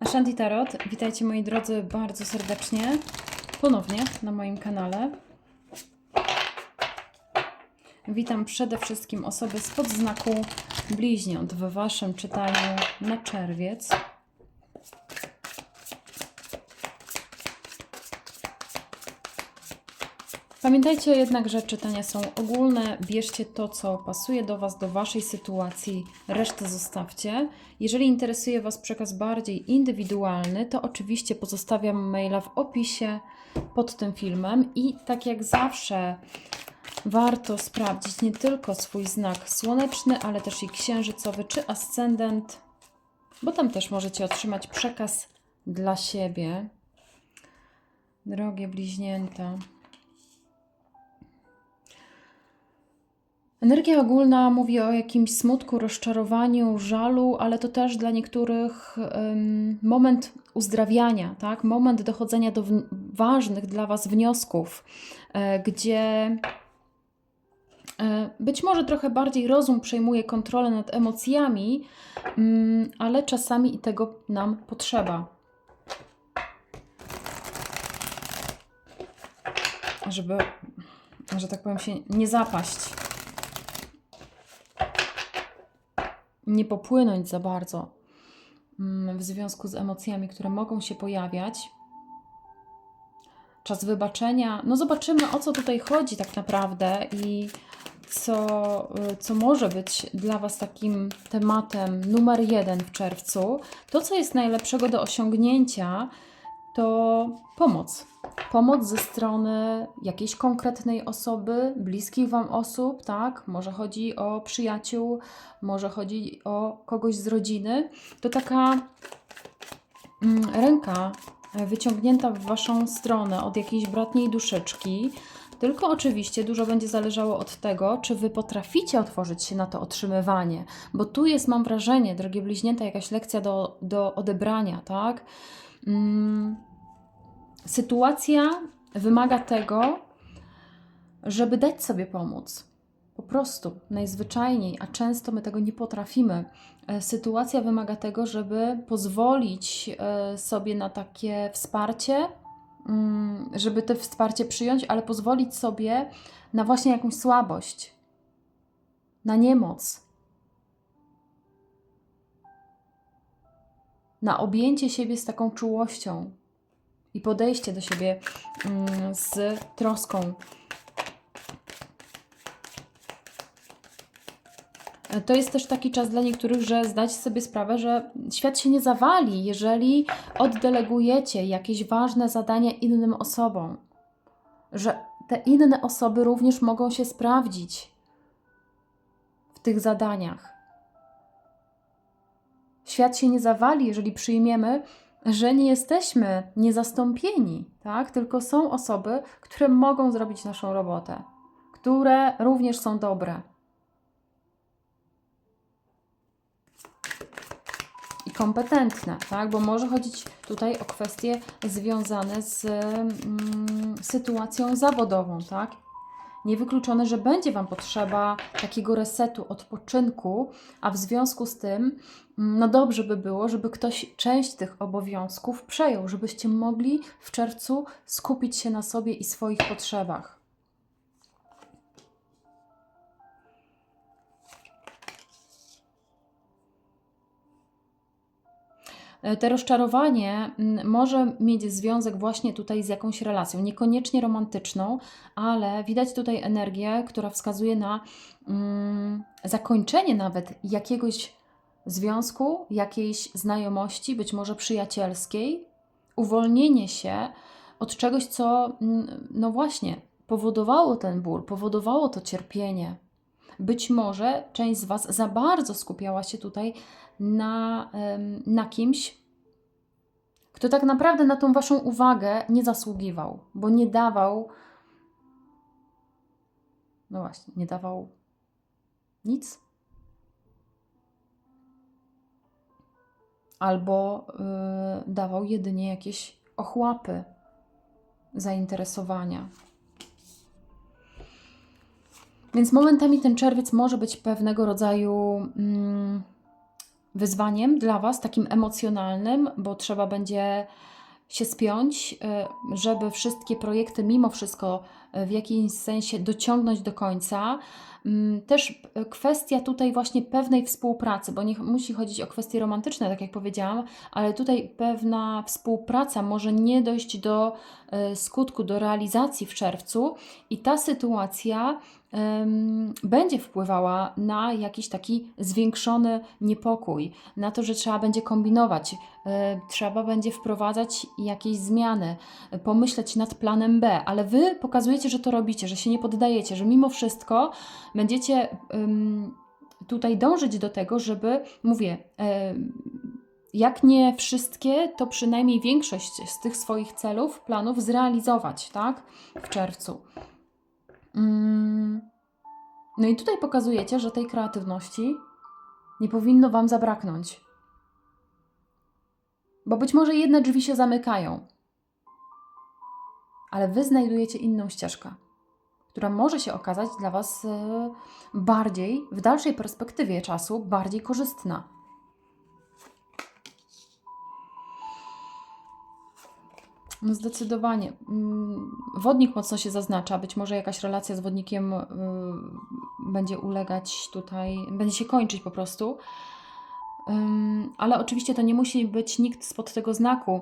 Ashanti Tarot, witajcie moi drodzy bardzo serdecznie ponownie na moim kanale. Witam przede wszystkim osoby spod znaku bliźniąt w Waszym czytaniu na czerwiec. Pamiętajcie jednak, że czytania są ogólne. Bierzcie to, co pasuje do Was, do Waszej sytuacji, resztę zostawcie. Jeżeli interesuje Was przekaz bardziej indywidualny, to oczywiście pozostawiam maila w opisie pod tym filmem. I tak jak zawsze, warto sprawdzić nie tylko swój znak słoneczny, ale też i księżycowy czy ascendent, bo tam też możecie otrzymać przekaz dla siebie. Drogie bliźnięta. Energia ogólna mówi o jakimś smutku, rozczarowaniu, żalu, ale to też dla niektórych ym, moment uzdrawiania, tak? moment dochodzenia do ważnych dla Was wniosków, e, gdzie e, być może trochę bardziej rozum przejmuje kontrolę nad emocjami, mm, ale czasami i tego nam potrzeba. Żeby, że tak powiem, się nie zapaść. Nie popłynąć za bardzo mm, w związku z emocjami, które mogą się pojawiać. Czas wybaczenia. No zobaczymy, o co tutaj chodzi tak naprawdę i co, y, co może być dla Was takim tematem numer jeden w czerwcu. To, co jest najlepszego do osiągnięcia, to pomoc. Pomoc ze strony jakiejś konkretnej osoby, bliskich Wam osób, tak? Może chodzi o przyjaciół, może chodzi o kogoś z rodziny. To taka mm, ręka e, wyciągnięta w Waszą stronę od jakiejś bratniej duszeczki. Tylko oczywiście dużo będzie zależało od tego, czy Wy potraficie otworzyć się na to otrzymywanie, bo tu jest, mam wrażenie, drogie bliźnięta, jakaś lekcja do, do odebrania, tak? Mm, sytuacja wymaga tego, żeby dać sobie pomóc. Po prostu, najzwyczajniej, a często my tego nie potrafimy. E, Sytuacja wymaga tego, żeby pozwolić e, sobie na takie wsparcie, mm, żeby to wsparcie przyjąć, ale pozwolić sobie na właśnie jakąś słabość, na niemoc, na objęcie siebie z taką czułością i podejście do siebie mm, z troską. To jest też taki czas dla niektórych, że zdać sobie sprawę, że świat się nie zawali, jeżeli oddelegujecie jakieś ważne zadania innym osobom. Że te inne osoby również mogą się sprawdzić w tych zadaniach. Świat się nie zawali, jeżeli przyjmiemy, że nie jesteśmy niezastąpieni, tak? Tylko są osoby, które mogą zrobić naszą robotę, które również są dobre. i kompetentne, tak? Bo może chodzić tutaj o kwestie związane z mm, sytuacją zawodową, tak? Niewykluczone, że będzie Wam potrzeba takiego resetu, odpoczynku, a w związku z tym, no dobrze by było, żeby ktoś część tych obowiązków przejął, żebyście mogli w czerwcu skupić się na sobie i swoich potrzebach. E, Te rozczarowanie mm, może mieć związek właśnie tutaj z jakąś relacją, niekoniecznie romantyczną, ale widać tutaj energię, która wskazuje na mm, zakończenie nawet jakiegoś związku, jakiejś znajomości, być może przyjacielskiej, uwolnienie się od czegoś, co mm, no właśnie powodowało ten ból, powodowało to cierpienie. Być może część z Was za bardzo skupiała się tutaj na, na kimś, kto tak naprawdę na tą Waszą uwagę nie zasługiwał, bo nie dawał. No właśnie, nie dawał nic. Albo y, dawał jedynie jakieś ochłapy zainteresowania. Więc momentami ten czerwiec może być pewnego rodzaju mm, wyzwaniem dla Was, takim emocjonalnym, bo trzeba będzie się spiąć, y, żeby wszystkie projekty mimo wszystko w jakimś sensie dociągnąć do końca. Mm, Też y, kwestia tutaj właśnie pewnej współpracy, bo nie musi chodzić o kwestie romantyczne, tak jak powiedziałam, ale tutaj pewna współpraca może nie dojść do y, skutku, do realizacji w czerwcu i ta sytuacja em, będzie wpływała na jakiś taki zwiększony niepokój, na to, że trzeba będzie kombinować, trzeba będzie wprowadzać jakieś zmiany, pomyśleć nad planem B, ale wy pokazujecie, że to robicie, że się nie poddajecie, że mimo wszystko będziecie tutaj dążyć do tego, żeby, mówię, em, jak nie wszystkie, to przynajmniej większość z tych swoich celów, planów zrealizować, tak? W czerwcu. Mm. No i tutaj pokazujecie, że tej kreatywności nie powinno Wam zabraknąć. Bo być może jedne drzwi się zamykają, ale Wy znajdujecie inną ścieżkę, która może się okazać dla Was e, bardziej, w dalszej perspektywie czasu, bardziej korzystna. No zdecydowanie. Mm, Wodnik mocno się zaznacza. Być może jakaś relacja z wodnikiem y, będzie ulegać tutaj, będzie się kończyć po prostu. Ale oczywiście to nie musi być nikt spod tego znaku.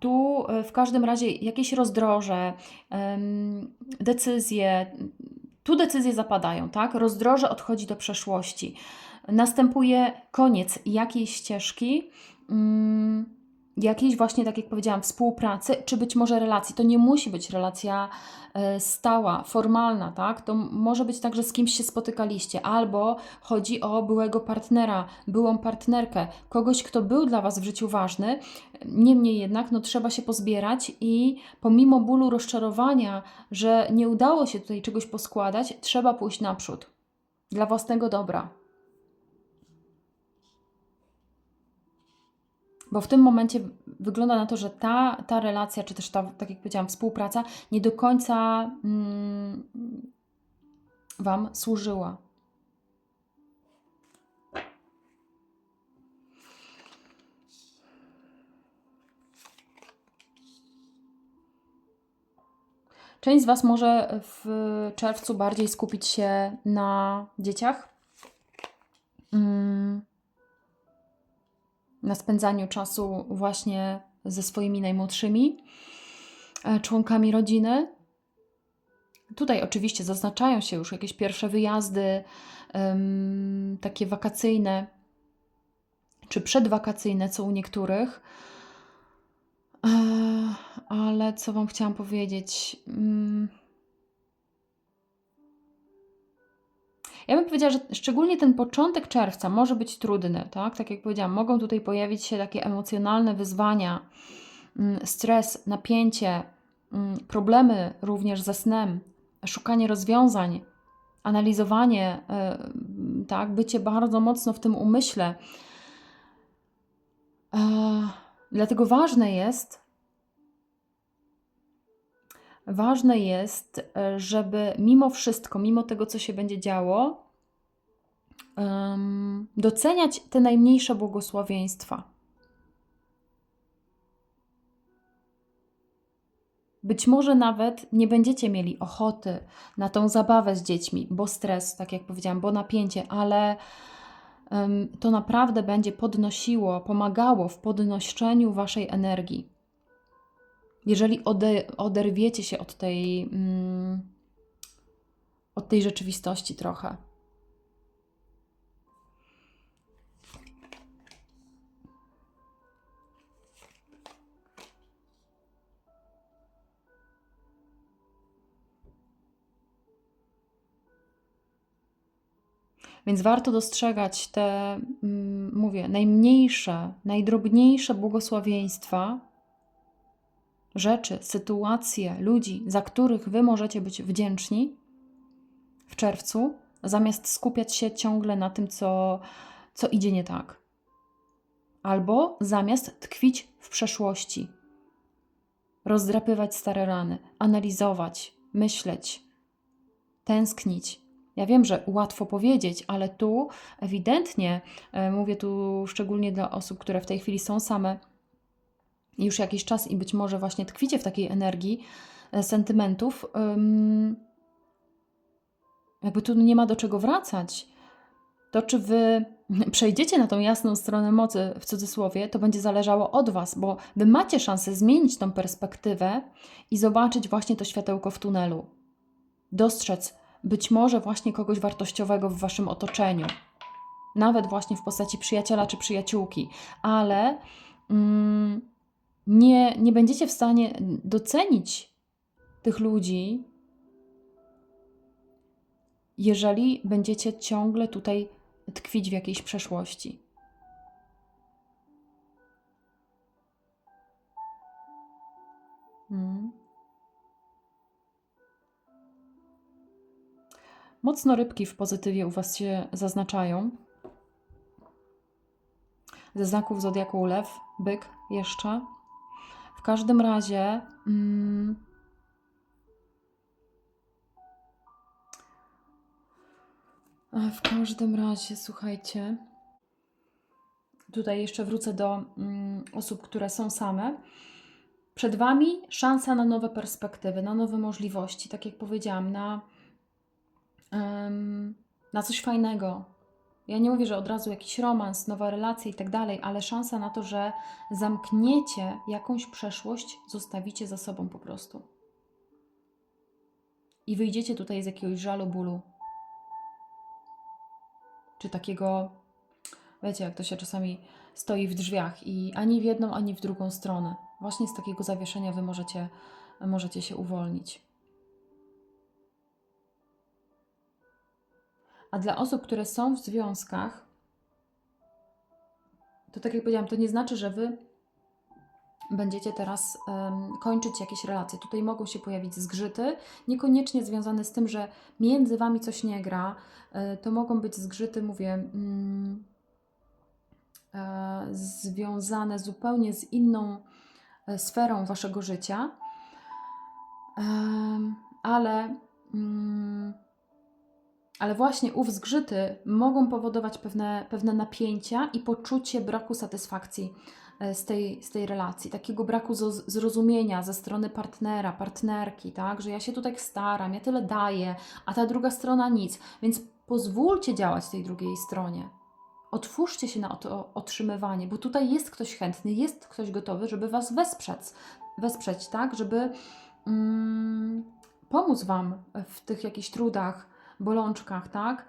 Tu y, w każdym razie jakieś rozdroże, decyzje, tu decyzje zapadają, tak? Rozdroże odchodzi do przeszłości. Następuje koniec jakiejś ścieżki. Jakiejś właśnie, tak jak powiedziałam, współpracy, czy być może relacji. To nie musi być relacja e, stała, formalna, tak? To może być tak, że z kimś się spotykaliście, albo chodzi o byłego partnera, byłą partnerkę, kogoś, kto był dla Was w życiu ważny. Niemniej jednak, no trzeba się pozbierać i pomimo bólu, rozczarowania, że nie udało się tutaj czegoś poskładać, trzeba pójść naprzód. Dla własnego dobra. Bo w tym momencie wygląda na to, że ta, ta relacja, czy też ta, tak jak powiedziałam, współpraca nie do końca mm, Wam służyła. Część z Was może w czerwcu bardziej skupić się na dzieciach. Na spędzaniu czasu właśnie ze swoimi najmłodszymi e, członkami rodziny. Tutaj oczywiście zaznaczają się już jakieś pierwsze wyjazdy, takie wakacyjne czy przedwakacyjne, co u niektórych. E, ale co Wam chciałam powiedzieć? Ja bym powiedziała, że szczególnie ten początek czerwca może być trudny, tak? Tak jak powiedziałam, mogą tutaj pojawić się takie emocjonalne wyzwania, mm, stres, napięcie, mm, problemy również ze snem, szukanie rozwiązań, analizowanie, mm, tak? Bycie bardzo mocno w tym umyśle. E, Dlatego ważne jest, ważne jest, e, żeby mimo wszystko, mimo tego, co się będzie działo, doceniać te najmniejsze błogosławieństwa. Być może nawet nie będziecie mieli ochoty na tą zabawę z dziećmi, bo stres, tak jak powiedziałam, bo napięcie, ale to naprawdę będzie podnosiło, pomagało w podnoszeniu waszej energii. Jeżeli ode, oderwiecie się od tej, mm, od tej rzeczywistości trochę. Więc warto dostrzegać te, mm, mówię, najmniejsze, najdrobniejsze błogosławieństwa, rzeczy, sytuacje, ludzi, za których Wy możecie być wdzięczni w czerwcu, zamiast skupiać się ciągle na tym, co, co idzie nie tak. Albo zamiast tkwić w przeszłości, rozdrapywać stare rany, analizować, myśleć, tęsknić Ja wiem, że łatwo powiedzieć, ale tu ewidentnie, e, mówię tu szczególnie dla osób, które w tej chwili są same już jakiś czas i być może właśnie tkwicie w takiej energii e, sentymentów, ym, jakby tu nie ma do czego wracać. To, czy wy przejdziecie na tą jasną stronę mocy, w cudzysłowie, to będzie zależało od was, bo wy macie szansę zmienić tą perspektywę i zobaczyć właśnie to światełko w tunelu. Dostrzec być może właśnie kogoś wartościowego w waszym otoczeniu. Nawet właśnie w postaci przyjaciela czy przyjaciółki, ale mm, nie, nie będziecie w stanie docenić tych ludzi, jeżeli będziecie ciągle tutaj tkwić w jakiejś przeszłości. Mm. Mocno rybki w pozytywie u Was się zaznaczają. Ze znaków zodiaku lew, byk jeszcze. W każdym razie. Mm, w każdym razie, słuchajcie. Tutaj jeszcze wrócę do mm, osób, które są same. Przed Wami szansa na nowe perspektywy, na nowe możliwości, tak jak powiedziałam, na, na coś fajnego. Ja nie mówię, że od razu jakiś romans, nowa relacja i tak dalej, ale szansa na to, że zamkniecie jakąś przeszłość, zostawicie za sobą po prostu. I wyjdziecie tutaj z jakiegoś żalu, bólu. Czy takiego, wiecie, jak to się czasami stoi w drzwiach i ani w jedną, ani w drugą stronę. Właśnie z takiego zawieszenia wy możecie, możecie się uwolnić. A dla osób, które są w związkach, to tak jak powiedziałam, to nie znaczy, że wy będziecie teraz em, kończyć jakieś relacje. Tutaj mogą się pojawić zgrzyty, niekoniecznie związane z tym, że między wami coś nie gra. E, to mogą być zgrzyty, mówię, mm, e, związane zupełnie z inną e, sferą waszego życia, ale. Mm, ale właśnie ów zgrzyty mogą powodować pewne, pewne napięcia i poczucie braku satysfakcji e, z tej, z tej relacji, takiego braku zrozumienia ze strony partnera, partnerki, tak, że ja się tu tak staram, ja tyle daję, a ta druga strona nic. Więc pozwólcie działać tej drugiej stronie. Otwórzcie się na to otrzymywanie, bo tutaj jest ktoś chętny, jest ktoś gotowy, żeby Was wesprzeć, wesprzeć tak, żeby mm, pomóc Wam w tych jakichś trudach, bolączkach, tak?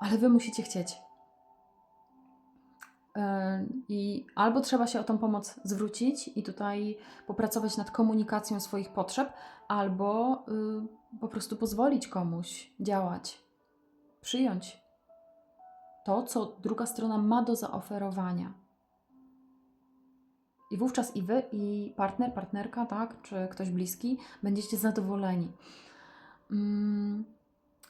Ale wy musicie chcieć. Yy, I albo trzeba się o tą pomoc zwrócić i tutaj popracować nad komunikacją swoich potrzeb, albo yy, po prostu pozwolić komuś działać, przyjąć to, co druga strona ma do zaoferowania. I wówczas i wy, i partner, partnerka, tak, czy ktoś bliski, będziecie zadowoleni. Mm,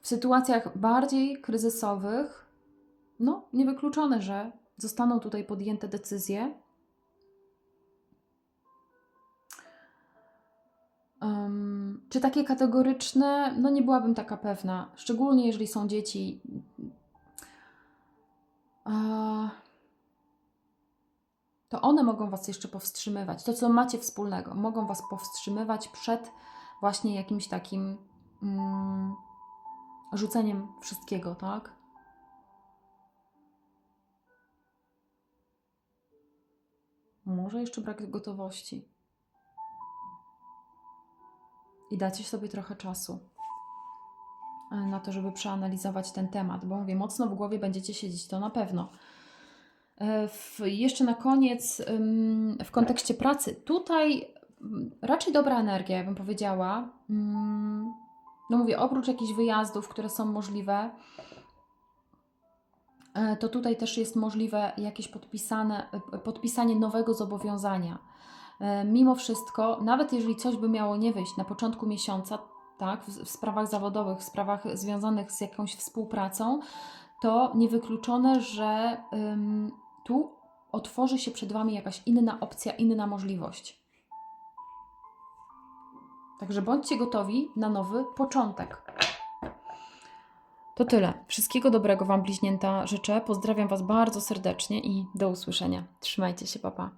W sytuacjach bardziej kryzysowych, no, niewykluczone, że zostaną tutaj podjęte decyzje. Em, czy takie kategoryczne? No, nie byłabym taka pewna, szczególnie jeżeli są dzieci. To one mogą Was jeszcze powstrzymywać. To, co macie wspólnego, mogą Was powstrzymywać przed właśnie jakimś takim mm, rzuceniem wszystkiego, tak? Może jeszcze brak gotowości. I dacie sobie trochę czasu e, na to, żeby przeanalizować ten temat, bo mówię, mocno w głowie będziecie siedzieć, to na pewno. E, W, jeszcze na koniec, w kontekście pracy, tutaj mm, raczej dobra energia, ja bym powiedziała. Mm, No mówię, oprócz jakichś wyjazdów, które są możliwe, e, to tutaj też jest możliwe jakieś podpisane, e, podpisanie nowego zobowiązania. E, Mimo wszystko, nawet jeżeli coś by miało nie wyjść na początku miesiąca, tak, w, w sprawach zawodowych, w sprawach związanych z jakąś współpracą, to niewykluczone, że ym, tu otworzy się przed Wami jakaś inna opcja, inna możliwość. Także bądźcie gotowi na nowy początek. To tyle. Wszystkiego dobrego Wam, bliźnięta, życzę. Pozdrawiam Was bardzo serdecznie i do usłyszenia. Trzymajcie się, papa.